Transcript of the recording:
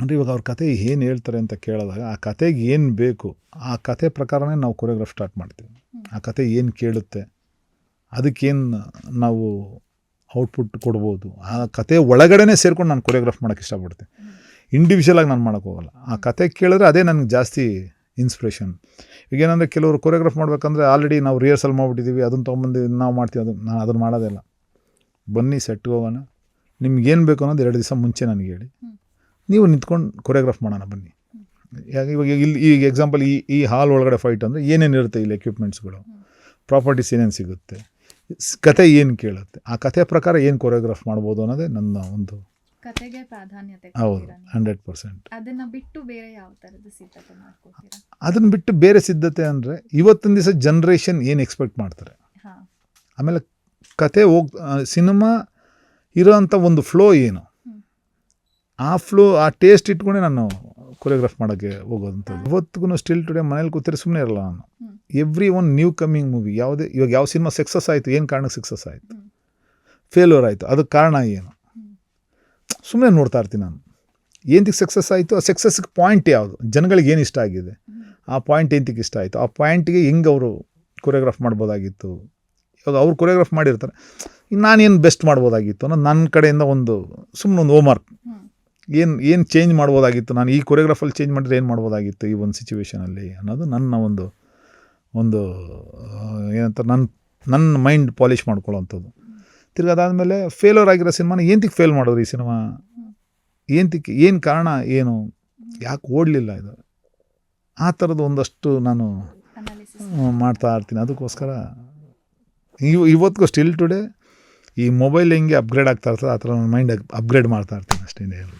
ಅಂದರೆ ಇವಾಗ ಅವ್ರ ಕತೆ ಏನು ಹೇಳ್ತಾರೆ ಅಂತ ಕೇಳಿದಾಗ, ಆ ಕತೆಗೆ ಏನು ಬೇಕು, ಆ ಕತೆ ಪ್ರಕಾರನೇ ನಾವು ಕೊರಿಯೋಗ್ರಾಫ್ ಸ್ಟಾರ್ಟ್ ಮಾಡ್ತೀವಿ. ಆ ಕತೆ ಏನು ಕೇಳುತ್ತೆ, ಅದಕ್ಕೇನು ನಾವು ಔಟ್ಪುಟ್ ಕೊಡ್ಬೋದು, ಆ ಕತೆ ಒಳಗಡೆನೇ ಸೇರ್ಕೊಂಡು ನಾನು ಕೊರಿಯೋಗ್ರಾಫ್ ಮಾಡೋಕ್ಕೆ ಇಷ್ಟಪಡ್ತೀನಿ. ಇಂಡಿವಿಜುವಲಾಗಿ ನಾನು ಮಾಡೋಕ್ಕೆ ಹೋಗಲ್ಲ. ಆ ಕತೆ ಕೇಳಿದ್ರೆ ಅದೇ ನನಗೆ ಜಾಸ್ತಿ ಇನ್ಸ್ಪಿರೇಷನ್ ಈಗ ಏನಂದರೆ ಕೆಲವರು ಕೊರಿಯೋಗ್ರಾಫ್ ಮಾಡಬೇಕಂದ್ರೆ ಆಲ್ರೆಡಿ ನಾವು ರಿಹರ್ಸಲ್ ಮಾಡಿಬಿಟ್ಟಿದ್ದೀವಿ ಅದನ್ನು ತೊಗೊಂಬಂದು ನಾವು ಮಾಡ್ತೀವಿ ಅದು ನಾನು ಅದನ್ನು ಮಾಡೋದಿಲ್ಲ ಬನ್ನಿ ಸೆಟ್ಗೆ ಹೋಗೋಣ. ನಿಮ್ಗೇನು ಬೇಕು ಅನ್ನೋದು ಎರಡು ದಿವಸ ಮುಂಚೆ ನನಗೆ ಹೇಳಿ. ನೀವು ನಿಂತ್ಕೊಂಡು ಕೊರಿಯೋಗ್ರಾಫ್ ಮಾಡೋಣ ಬನ್ನಿ. ಇವಾಗ ಇಲ್ಲಿ ಈಗ ಎಕ್ಸಾಂಪಲ್ ಈ ಈ ಹಾಲ್ ಒಳಗಡೆ ಫೈಟ್ ಅಂದರೆ ಏನೇನು ಇರುತ್ತೆ ಇಲ್ಲಿ ಎಕ್ವಿಪ್ಮೆಂಟ್ಸ್ಗಳು ಪ್ರಾಪರ್ಟೀಸ್ ಏನೇನು ಸಿಗುತ್ತೆ? ಕತೆ ಏನು ಕೇಳುತ್ತೆ? ಆ ಕಥೆಯ ಪ್ರಕಾರ ಏನು ಕೊರಿಯೋಗ್ರಾಫ್ ಮಾಡ್ಬೋದು ಅನ್ನೋದೇ ನನ್ನ ಒಂದು ಕತೆಗೆ ಪ್ರಾಧಾನ್ಯತೆ ಹೌದು? ಹಂಡ್ರೆಡ್ ಪರ್ಸೆಂಟ್ ಅದನ್ನ ಬಿಟ್ಟು ಬೇರೆ ಯಾವ ತರದ ಸಿದ್ಧತೆ ಮಾಡ್ಕೊತೀರಾ ಅದನ್ನು ಬಿಟ್ಟು ಬೇರೆ ಸಿದ್ಧತೆ ಅಂದರೆ ಇವತ್ತಿನ ದಿವಸ ಜನ್ರೇಷನ್ ಏನು ಎಕ್ಸ್ಪೆಕ್ಟ್ ಮಾಡ್ತಾರೆ? ಆಮೇಲೆ ಕತೆ ಹೋಗ್ ಸಿನಿಮಾ ಇರೋವಂಥ ಒಂದು ಫ್ಲೋ ಏನು. ಆ ಫ್ಲೋ ಆ ಟೇಸ್ಟ್ ಇಟ್ಕೊಂಡೆ ನಾನು ಕೊರಿಯೋಗ್ರಾಫ್ ಮಾಡೋಕ್ಕೆ ಹೋಗೋದಂಥದ್ದು. ಇವತ್ತಿಗೂ ಸ್ಟಿಲ್ ಟುಡೇ ಮನೇಲಿ ಕೂತರೆ ಸುಮ್ಮನೆ ಇರಲ್ಲ ನಾನು. Every one new coming movie ಯಾವುದೇ ಇವಾಗ ಯಾವ ಸಿನಿಮಾ ಸಕ್ಸಸ್ ಆಯಿತು ಏನು ಕಾರಣಕ್ಕೆ ಸಕ್ಸಸ್ ಆಯಿತು. ಫೇಲ್ಯೂರ್ ಆಯಿತು ಅದಕ್ಕೆ ಕಾರಣ ಏನು? ಸುಮ್ಮನೆ ನೋಡ್ತಾ ಇರ್ತೀನಿ ನಾನು. ಏನಕ್ಕೆ ಸಕ್ಸಸ್ ಆಯಿತು ಆ ಸಕ್ಸಸ್ಗೆ ಪಾಯಿಂಟ್ ಯಾವುದು? ಜನಗಳಿಗೆ ಏನು ಇಷ್ಟ ಆಗಿದೆ? ಆ ಪಾಯಿಂಟ್ ಏನಕ್ಕೆ ಇಷ್ಟ ಆಯಿತು? ಆ ಪಾಯಿಂಟ್ಗೆ ಹೆಂಗೆ ಅವರು ಕೊರಿಯೋಗ್ರಾಫ್ ಮಾಡ್ಬೋದಾಗಿತ್ತು? ಇವಾಗ ಅವ್ರು ಕೊರಿಯೋಗ್ರಾಫ್ ಮಾಡಿರ್ತಾರೆ. ನಾನೇನು ಬೆಸ್ಟ್ ಮಾಡ್ಬೋದಾಗಿತ್ತು ಅನ್ನೋದು ನನ್ನ ಕಡೆಯಿಂದ ಒಂದು ಸುಮ್ಮನೆ ಒಂದು ಹೋಮ್ವರ್ಕ್ ಹ್ಮ್. ಏನು ಏನು ಚೇಂಜ್ ಮಾಡ್ಬೋದಾಗಿತ್ತು? ನಾನು ಈ ಕೊರಿಯೋಗ್ರಾಫಲ್ಲಿ ಚೇಂಜ್ ಮಾಡಿದ್ರೆ ಏನು ಮಾಡ್ಬೋದಾಗಿತ್ತು ಈ ಒಂದು ಸಿಚುವೇಷನಲ್ಲಿ ಅನ್ನೋದು ನನ್ನ ಒಂದು ಒಂದು ಏನಂತ ನನ್ನ ನನ್ನ ಮೈಂಡ್ ಪಾಲಿಷ್ ಮಾಡ್ಕೊಳ್ಳೋವಂಥದ್ದು. ತಿರ್ಗಿ ಅದಾದಮೇಲೆ ಫೇಲ್ಯೂರ್ ಆಗಿರೋ ಸಿನಿಮಾನ ಏನಕ್ಕೆ ಫೇಲ್ ಮಾಡೋರು ಈ ಸಿನಿಮಾ ಏನಕ್ಕೆ ಏನು ಕಾರಣ ಏನು? ಯಾಕೆ ಓಡಲಿಲ್ಲ ಇದು? ಆ ಥರದ್ದು ಒಂದಷ್ಟು ನಾನು ಮಾಡ್ತಾ ಇರ್ತೀನಿ. ಅದಕ್ಕೋಸ್ಕರ ಇವ್ ಇವತ್ತಿಗೂ ಸ್ಟಿಲ್ ಟುಡೇ ಈ ಮೊಬೈಲ್ ಹೆಂಗೆ ಅಪ್ಗ್ರೇಡ್ ಆಗ್ತಾ ಇರ್ತದೆ ಆ ಥರ ನನ್ನ ಮೈಂಡ್ ಅಪ್ಗ್ರೇಡ್ ಮಾಡ್ತಾ ಇರ್ತೀನಿ ಅಷ್ಟೇ ಇಲ್ಲ.